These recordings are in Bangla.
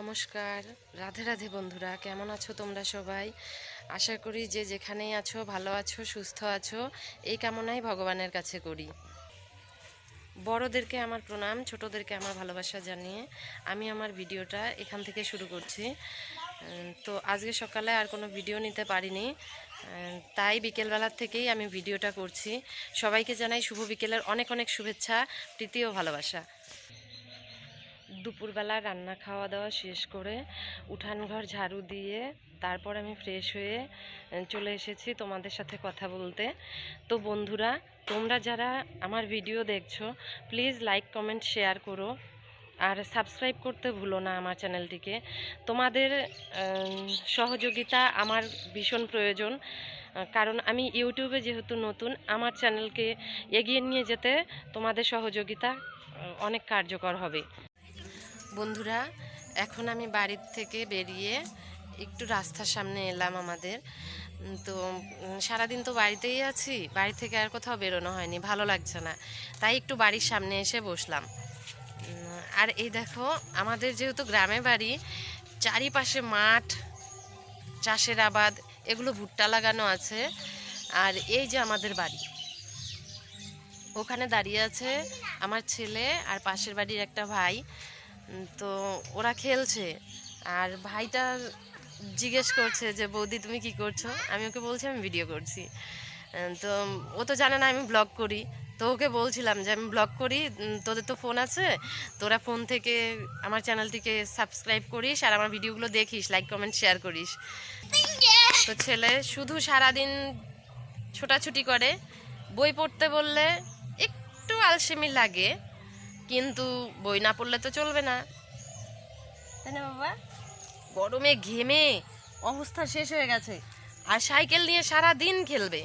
নমস্কার, রাধে রাধে বন্ধুরা, কেমন আছো তোমরা সবাই? আশা করি যে যেখানেই আছো, ভালো আছো, সুস্থ আছো, এই কামনাই ভগবানের কাছে করি। বড়দেরকে আমার প্রণাম, ছোটদেরকে আমার ভালোবাসা জানিয়ে আমি আমার ভিডিওটা এখান থেকে শুরু করছি। তো আজকে সকালে আর কোনো ভিডিও নিতে পারিনি। তাই বিকেলবেলার থেকেই আমি ভিডিওটা করছি। সবাইকে জানাই শুভ বিকেলের অনেক অনেক শুভেচ্ছা, প্রীতি ও ভালোবাসা। দুপুরবেলা রান্না খাওয়া দাওয়া শেষ করে উঠান ঘর ঝাড়ু দিয়ে তারপর আমি ফ্রেশ হয়ে চলে এসেছি তোমাদের সাথে কথা বলতে। তো বন্ধুরা, তোমরা যারা আমার ভিডিও দেখছ প্লিজ লাইক কমেন্ট শেয়ার করো। আর সাবস্ক্রাইব করতে ভুলো না আমার চ্যানেলটিকে তোমাদের সহযোগিতা আমার ভীষণ প্রয়োজন। কারণ আমি ইউটিউবে যেহেতু নতুন, আমার চ্যানেলকে এগিয়ে নিয়ে যেতে তোমাদের সহযোগিতা অনেক কার্যকর হবে। বন্ধুরা, এখন আমি বাড়ির থেকে বেরিয়ে একটু রাস্তার সামনে এলাম আমাদের। তো সারাদিন তো বাড়িতেই আছি, বাড়ি থেকে আর কোথাও বেরোনো হয়নি, ভালো লাগছে না। তাই একটু বাড়ির সামনে এসে বসলাম। আর এই দেখো, আমাদের যেহেতু গ্রামে বাড়ি, চারিপাশে মাঠ, চাষের আবাদ, এগুলো ভুট্টা লাগানো আছে। আর এই যে আমাদের বাড়ি, ওখানে দাঁড়িয়ে আছে আমার ছেলে আর পাশের বাড়ির একটা ভাই। তো ওরা খেলছে। আর ভাইটা জিজ্ঞেস করছে যে, বৌদি, তুমি কি করছ? আমি ওকে বলছি, আমি ভিডিও করছি। তো ও তো জানে না, আমি ব্লগ করি। তো ওকে বলছিলাম যে, আমি ব্লগ করি তোদের তো ফোন আছে। তোরা ফোন থেকে আমার চ্যানেলটিকে সাবস্ক্রাইব করিস আর আমার ভিডিওগুলো দেখিস লাইক কমেন্ট শেয়ার করিস। তো ছেলে শুধু সারাদিন ছোটাছুটি করে। বই পড়তে বললে একটু আলসেমি লাগে। কিন্তু বই না পড়লে তো চলবে না। তাই না বাবা? গরমে ঘেমে অবস্থা শেষ হয়ে গেছে। আর সাইকেল নিয়ে সারা দিন খেলবে।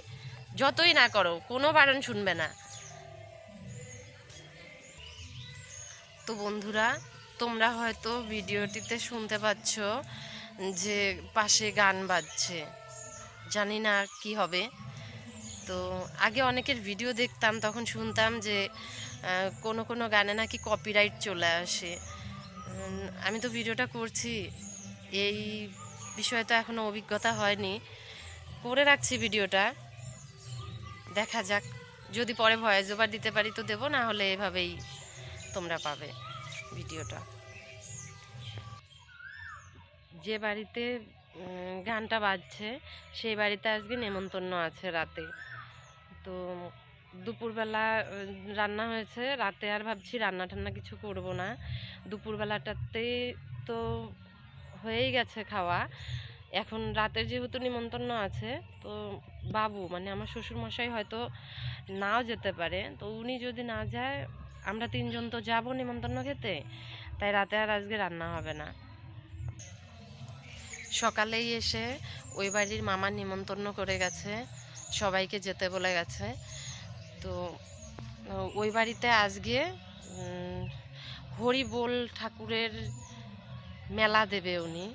যতই না করো কোনো বারণ শুনবে না। তো বন্ধুরা তোমরা হয়তো ভিডিওটিতে শুনতে পাচ্ছ যে পাশে গান বাজছে। জানি না কি হবে। তো আগে অনেকের ভিডিও দেখতাম তখন শুনতাম যে কোনো কোনো গানে নাকি কপিরাইট চলে আসে। আমি তো ভিডিওটা করছি, এই বিষয়ে তো এখনও অভিজ্ঞতা হয়নি। করে রাখছি ভিডিওটা, দেখা যাক, যদি পরে ভয়েস ওভার দিতে পারি তো দেবো, না হলে এভাবেই তোমরা পাবে ভিডিওটা। যে বাড়িতে গানটা বাজছে, সেই বাড়িতে আজকে নেমন্তন্ন আছে রাতে। তো দুপুরবেলা রান্না হয়েছে। রাতে আর ভাবছি রান্না টান্না কিছু করব না। দুপুরবেলাটাতে তো হয়েই গেছে খাওয়া। এখন রাতের যেহেতু নিমন্ত্রণ আছে, তো বাবু মানে আমার শ্বশুরমশাই হয়তো নাও যেতে পারে। তো উনি যদি না যায়, আমরা তিনজন তো যাব নিমন্ত্রণ খেতে। তাই রাতে আর আজকে রান্না হবে না। সকালেই এসে ওই বাড়ির মামা নিমন্ত্রণ করে গেছে। সবাইকে যেতে বলে গেছে। তো ওই বাড়িতে আজকে হরিবোল ঠাকুরের মেলা দেবে উনি।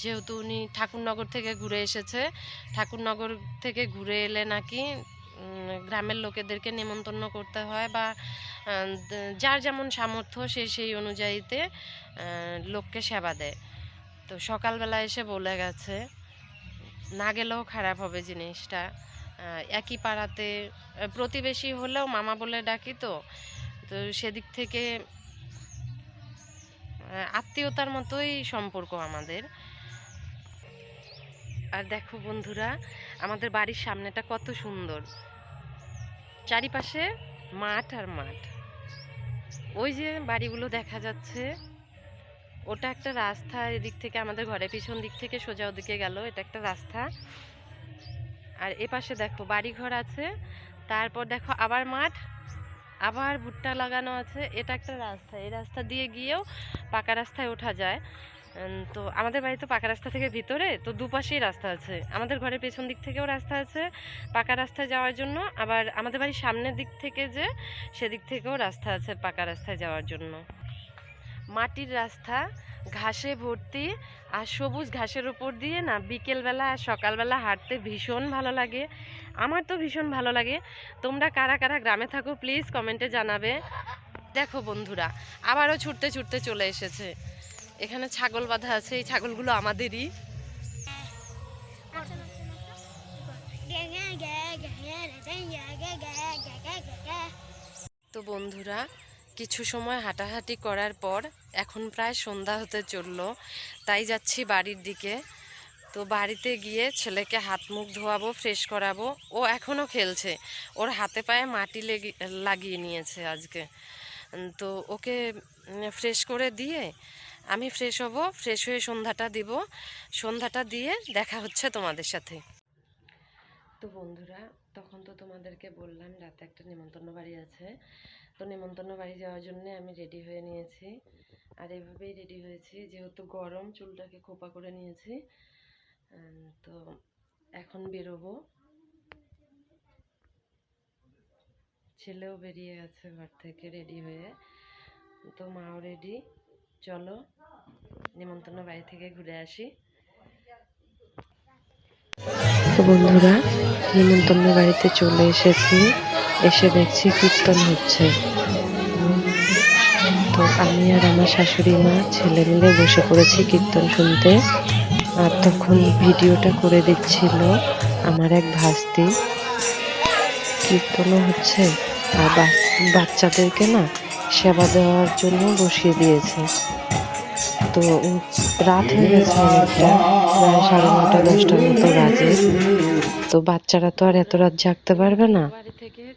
যেহেতু উনি ঠাকুরনগর থেকে ঘুরে এসেছে, ঠাকুরনগর থেকে ঘুরে এলে নাকি গ্রামের লোকেদেরকে নেমন্তন্ন করতে হয় বা যার যেমন সামর্থ্য সে সেই অনুযায়ীতে লোককে সেবা দেয়। তো সকালবেলা এসে বলে গেছে, না গেলেও খারাপ হবে জিনিসটা। একই পাড়াতে প্রতিবেশী হলেও মামা বলে ডাকি তো। তো সেদিক থেকে আত্মীয়তার মতোই সম্পর্ক আমাদের। আর দেখো বন্ধুরা, আমাদের বাড়ির সামনেটা কত সুন্দর। চারিপাশে মাঠ আর মাঠ। ওই যে বাড়িগুলো দেখা যাচ্ছে, ওটা একটা রাস্তা, এদিক থেকে আমাদের ঘরের পিছন দিক থেকে সোজা ওদিকে গেল, এটা একটা রাস্তা। আর এ পাশে দেখো বাড়ি ঘর আছে, তারপর দেখো আবার মাঠ, আবার ভুট্টা লাগানো আছে। এটা একটা রাস্তা, এই রাস্তা দিয়ে গিয়েও পাকা রাস্তায় ওঠা যায়। তো আমাদের বাড়ি তো পাকা রাস্তা থেকে ভিতরে, তো দুপাশেই রাস্তা আছে। আমাদের ঘরের পেছন দিক থেকেও রাস্তা আছে পাকা রাস্তায় যাওয়ার জন্য। আবার আমাদের বাড়ির সামনের দিক থেকে যে, সেদিক থেকেও রাস্তা আছে পাকা রাস্তায় যাওয়ার জন্য। মাটির রাস্তা ঘাসে ভর্তি আর সবুজ ঘাসের উপর দিয়ে না বিকেলবেলা আর সকালবেলা হাঁটতে ভীষণ ভালো লাগে। আমার তো ভীষণ ভালো লাগে। তোমরা কারা কারা গ্রামে থাকো প্লিজ কমেন্টে জানাবে। দেখো বন্ধুরা, আবারও ছুটতে ছুটতে চলে এসেছে। এখানে ছাগল বাঁধা আছে, এই ছাগলগুলো আমাদেরই। তো বন্ধুরা কিছু সময় হাঁটাহাঁটি করার পর এখন প্রায় সন্ধ্যা হতে চলল, তাই যাচ্ছি বাড়ির দিকে। তো বাড়িতে গিয়ে ছেলেকে হাত মুখ ধোয়াবো, ফ্রেশ করাবো। ও এখনও খেলছে। ওর হাতে পায়ে মাটি লেগে, লাগিয়ে নিয়েছে আজকে। তো ওকে ফ্রেশ করে দিয়ে আমি ফ্রেশ হব, ফ্রেশ হয়ে সন্ধ্যাটা দিব। সন্ধ্যাটা দিয়ে দেখা হচ্ছে তোমাদের সাথে। তো বন্ধুরা, তখন তো তোমাদেরকে বললাম, রাতে একটা নেমন্তন্ন বাড়ি আছে। তো নেমন্তন্ন বাড়ি যাওয়ার জন্য আমি রেডি হয়ে নিয়েছি। আর এভাবেই রেডি হয়েছি, যেহেতু গরম, চুলটাকে খোপা করে নিয়েছি। তো এখন বেরোবো। ছেলেও বেরিয়ে গেছে ঘর থেকে রেডি হয়ে। তো মাও রেডি চলো, নেমন্তন্ন বাড়ি থেকে ঘুরে আসি। তো বন্ধুরা নিমন্ত্রণ বাড়িতে চলে এসেছি। এসে দেখছি কীর্তন হচ্ছে। তো আমি আর আমার শাশুড়ি মা ছেলে মিলে বসে পড়েছি কীর্তন শুনতে। আর তখন ভিডিওটা করে দিচ্ছিল আমার এক ভাস্তি। কীর্তনও হচ্ছে। আর বাচ্চাদেরকে না সেবা দেওয়ার জন্য বসিয়ে দিয়েছে। তো রাত হয়ে গেছে অনেকটা, প্রায় সাড়ে নটা দশটার মতো বাজে। তো বাচ্চারা তো আর এত রাত জাগতে পারবে না।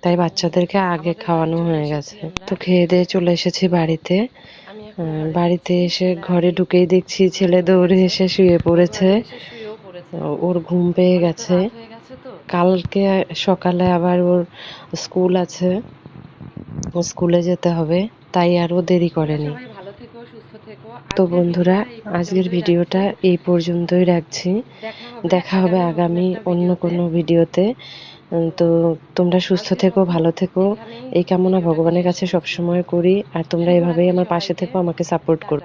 তাই বাচ্চাদেরকে আগে খাওয়ানো হয়ে গেছে। তো খেয়ে দিয়ে চলে এসেছি বাড়িতে। বাড়িতে এসে ঘরে ঢুকেই দেখছি ছেলে দৌড়ে এসে শুয়ে পড়েছে। ওর ঘুম পেয়ে গেছে। কালকে সকালে আবার ওর স্কুল আছে। স্কুলে যেতে হবে, তাই আর ও দেরি করেনি। তো বন্ধুরা, আজকের ভিডিওটা এই পর্যন্তই রাখছি। দেখা হবে আগামী অন্য কোনো ভিডিওতে। তো তোমরা সুস্থ থেকো, ভালো থেকো। এই কামনা ভগবানের কাছে সবসময় করি, আর তোমরা এভাবেই আমার পাশে থেকো, আমাকে সাপোর্ট করো।